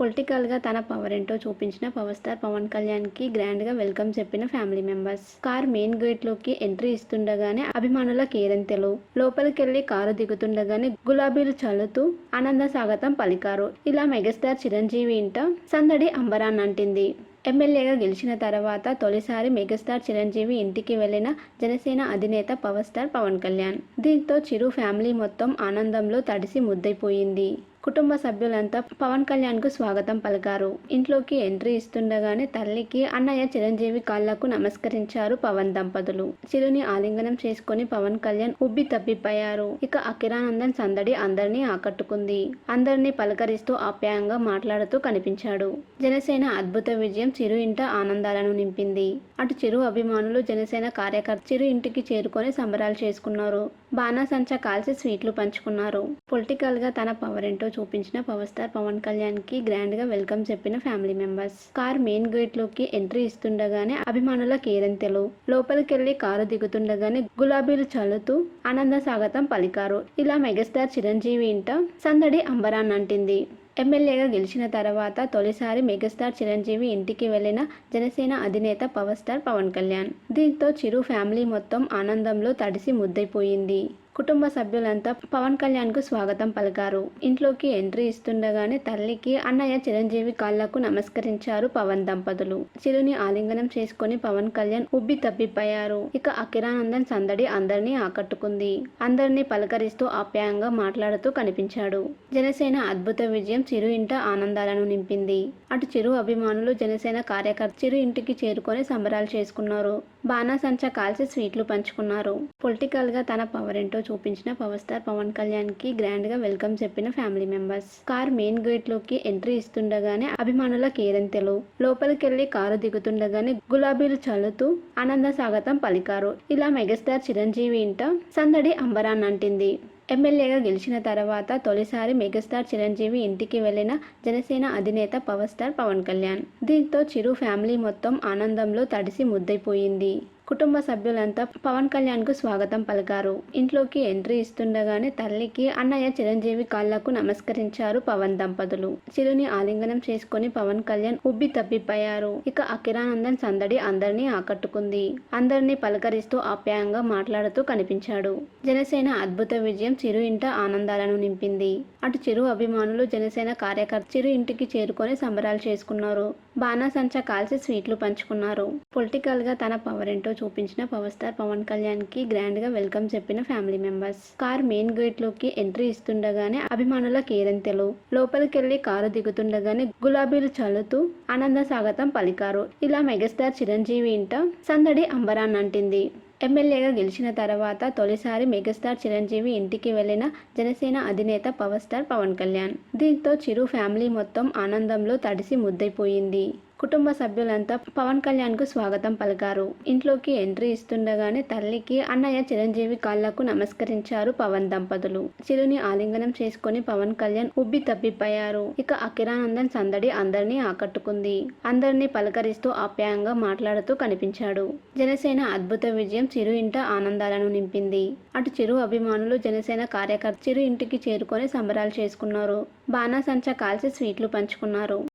పొలిటికల్గా తన పవర్ ఏంటో చూపించిన పవర్ స్టార్ పవన్ కళ్యాణ్కి గ్రాండ్గా వెల్కమ్ చెప్పిన ఫ్యామిలీ మెంబర్స్ కార్ మెయిన్ గేట్లోకి ఎంట్రీ ఇస్తుండగానే అభిమానుల కేరింతలు. లోపలికెళ్ళి కారు దిగుతుండగానే గులాబీలు చల్లుతూ ఆనంద స్వాగతం పలికారు. ఇలా మెగాస్టార్ చిరంజీవి ఇంట సందడి అంబరాన్ అంటింది. ఎమ్మెల్యేగా గెలిచిన తర్వాత తొలిసారి మెగాస్టార్ చిరంజీవి ఇంటికి వెళ్ళిన జనసేన అధినేత పవర్ స్టార్ పవన్ కళ్యాణ్. దీంతో చిరు ఫ్యామిలీ మొత్తం ఆనందంలో తడిసి ముద్దైపోయింది. కుటుంబ సభ్యులంతా పవన్ కళ్యాణ్కు స్వాగతం పలికారు. ఇంట్లోకి ఎంట్రీ ఇస్తుండగానే తల్లికి అన్నయ్య చిరంజీవి కాళ్ళకు నమస్కరించారు పవన్ దంపతులు. చిరుని ఆలింగనం చేసుకుని పవన్ కళ్యాణ్ ఉబ్బి తప్పిపోయారు ఇక అకిరానందన్ సందడి అందరినీ ఆకట్టుకుంది. అందరినీ పలకరిస్తూ ఆప్యాయంగా మాట్లాడుతూ కనిపించాడు. జనసేన అద్భుత విజయం చిరు ఇంట ఆనందాలను నింపింది. అటు చిరు అభిమానులు జనసేన కార్యకర్త చిరు ఇంటికి చేరుకొని సంబరాలు చేసుకున్నారు. బాణాసంచా కాల్చి స్వీట్లు పంచుకున్నారు. పొలిటికల్గా తన పవర్ ఏంటో చూపించిన పవర్ స్టార్ పవన్ కళ్యాణ్కి గ్రాండ్గా వెల్కమ్ చెప్పిన ఫ్యామిలీ మెంబర్స్. కార్ మెయిన్ గేట్లోకి ఎంట్రీ ఇస్తుండగానే అభిమానుల కేరింతలు. లోపలికెళ్ళి కారు దిగుతుండగానే గులాబీలు చల్లుతూ ఆనంద స్వాగతం పలికారు. ఇలా మెగాస్టార్ చిరంజీవి ఇంట సందడి అంబరాన్ అంటింది ఎమ్మెల్యేగా గెలిచిన తర్వాత తొలిసారి మెగాస్టార్ చిరంజీవి ఇంటికి వెళ్ళిన జనసేన అధినేత పవర్ స్టార్ పవన్ కళ్యాణ్. దీంతో చిరు ఫ్యామిలీ మొత్తం ఆనందంలో తడిసి ముద్దైపోయింది. కుటుంబ సభ్యులంతా పవన్ కళ్యాణ్కు స్వాగతం పలికారు. ఇంట్లోకి ఎంట్రీ ఇస్తుండగానే తల్లికి అన్నయ్య చిరంజీవి కాళ్ళకు నమస్కరించారు పవన్ దంపతులు. చిరుని ఆలింగనం చేసుకుని పవన్ కళ్యాణ్ ఉబ్బి తప్పిపోయారు ఇక అకిరానందన్ సందడి అందరినీ ఆకట్టుకుంది. అందరినీ పలకరిస్తూ ఆప్యాయంగా మాట్లాడుతూ కనిపించాడు. జనసేన అద్భుత విజయం చిరు ఇంట ఆనందాలను నింపింది. అటు చిరు అభిమానులు జనసేన కార్యకర్త చిరు ఇంటికి చేరుకొని సంబరాలు చేసుకున్నారు. బాణాసంచా కాల్చి స్వీట్లు పంచుకున్నారు. పొలిటికల్గా తన పవర్ ఏంటో చూపించిన పవర్ స్టార్ పవన్ కళ్యాణ్కి గ్రాండ్గా వెల్కమ్ చెప్పిన ఫ్యామిలీ మెంబర్స్. కార్ మెయిన్ గేట్లోకి ఎంట్రీ ఇస్తుండగానే అభిమానుల కేరింతలు. లోపలికెళ్ళి కారు దిగుతుండగానే గులాబీలు చల్లుతూ ఆనంద స్వాగతం పలికారు. ఇలా మెగాస్టార్ చిరంజీవి ఇంట సందడి అంబరాన్ అంటింది ఎమ్మెల్యేగా గెలిచిన తర్వాత తొలిసారి మెగాస్టార్ చిరంజీవి ఇంటికి వెళ్ళిన జనసేన అధినేత పవర్ స్టార్ పవన్ కళ్యాణ్. దీంతో చిరు ఫ్యామిలీ మొత్తం ఆనందంలో తడిసి ముద్దైపోయింది. కుటుంబ సభ్యులంతా పవన్ కళ్యాణ్కు స్వాగతం పలికారు. ఇంట్లోకి ఎంట్రీ ఇస్తుండగానే తల్లికి అన్నయ్య చిరంజీవి కాళ్ళకు నమస్కరించారు పవన్ దంపతులు. చిరుని ఆలింగనం చేసుకుని పవన్ కళ్యాణ్ ఉబ్బి తప్పిపోయారు ఇక అకిరానందన్ సందడి అందరినీ ఆకట్టుకుంది. అందరినీ పలకరిస్తూ ఆప్యాయంగా మాట్లాడుతూ కనిపించాడు. జనసేన అద్భుత విజయం చిరు ఇంట ఆనందాలను నింపింది. అటు చిరు అభిమానులు జనసేన కార్యకర్త చిరు ఇంటికి చేరుకొని సంబరాలు చేసుకున్నారు. బాణాసంచా కాల్చి స్వీట్లు పంచుకున్నారు. పొలిటికల్గా తన పవర్ ఏంటో చూపించిన పవర్ స్టార్ పవన్ కళ్యాణ్కి గ్రాండ్గా వెల్కమ్ చెప్పిన ఫ్యామిలీ మెంబర్స్. కార్ మెయిన్ గేట్లోకి ఎంట్రీ ఇస్తుండగానే అభిమానుల కేరింతలు. లోపలికెళ్ళి కారు దిగుతుండగానే గులాబీలు చల్లుతూ ఆనంద స్వాగతం పలికారు. ఇలా మెగాస్టార్ చిరంజీవి ఇంట సందడి అంబరాన్ అంటింది ఎమ్మెల్యేగా గెలిచిన తర్వాత తొలిసారి మెగాస్టార్ చిరంజీవి ఇంటికి వెళ్ళిన జనసేన అధినేత పవర్ స్టార్ పవన్ కళ్యాణ్. దీంతో చిరు ఫ్యామిలీ మొత్తం ఆనందంలో తడిసి ముద్దైపోయింది. కుటుంబ సభ్యులంతా పవన్ కళ్యాణ్కు స్వాగతం పలికారు. ఇంట్లోకి ఎంట్రీ ఇస్తుండగానే తల్లికి అన్నయ్య చిరంజీవి కాళ్ళకు నమస్కరించారు పవన్ దంపతులు. చిరుని ఆలింగనం చేసుకుని పవన్ కళ్యాణ్ ఉబ్బి తప్పిపోయారు ఇక అకిరానందన్ సందడి అందరినీ ఆకట్టుకుంది. అందరినీ పలకరిస్తూ ఆప్యాయంగా మాట్లాడుతూ కనిపించాడు. జనసేన అద్భుత విజయం చిరు ఇంట ఆనందాలను నింపింది. అటు చిరు అభిమానులు జనసేన కార్యకర్త చిరు ఇంటికి చేరుకొని సంబరాలు చేసుకున్నారు. బాణాసంచా కాల్చి స్వీట్లు పంచుకున్నారు.